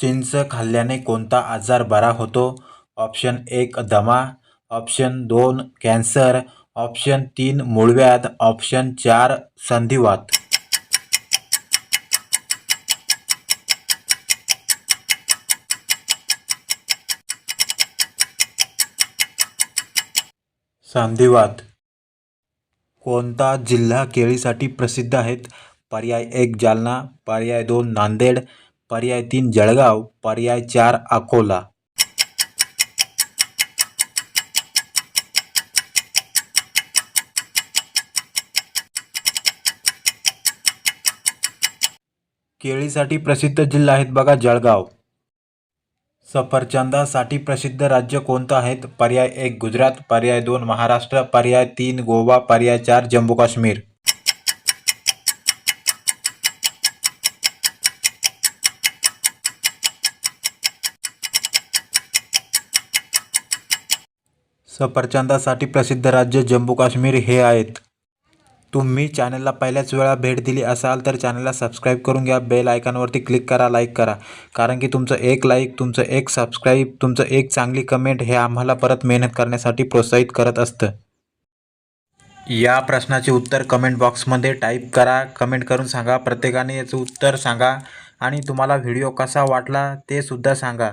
चिंच खाल्ल्याने कोणता आजार बरा होतो? ऑप्शन एक, दमा. ऑप्शन दोन, कॅन्सर. ऑप्शन तीन, मूळव्याध. ऑप्शन चार, संधिवात. संधिवात. कोणता जिल्हा केळीसाठी प्रसिद्ध आहेत? पर्याय एक, जालना. पर्याय दोन, नांदेड. पर्याय तीन जळगाव पर्याय चार अकोला. केळीसाठी प्रसिद्ध जिल्हा आहेत बघा जळगाव. सफरचंदासाठी प्रसिद्ध राज्य कोणतं आहेत? पर्याय एक गुजरात पर्याय दोन महाराष्ट्र पर्याय तीन गोवा पर्याय चार जम्मू काश्मीर. सफरचंदासाठी प्रसिद्ध राज्य जम्मू काश्मीर हे आहेत. तुम्ही चॅनलला पहिल्याच वेळा भेट दिली असाल तर चॅनलला सबस्क्राईब करून घ्या. बेल आयकॉनवरती क्लिक करा लाईक करा. कारण की तुमचं एक लाईक तुमचं एक सबस्क्राईब तुमचं एक चांगली कमेंट हे आम्हाला परत मेहनत करण्यासाठी प्रोत्साहित करत असतं. या प्रश्नाचे उत्तर कमेंट बॉक्समध्ये टाईप करा. कमेंट करून सांगा. प्रत्येकाने याचं उत्तर सांगा. आणि तुम्हाला व्हिडिओ कसा वाटला ते सुद्धा सांगा.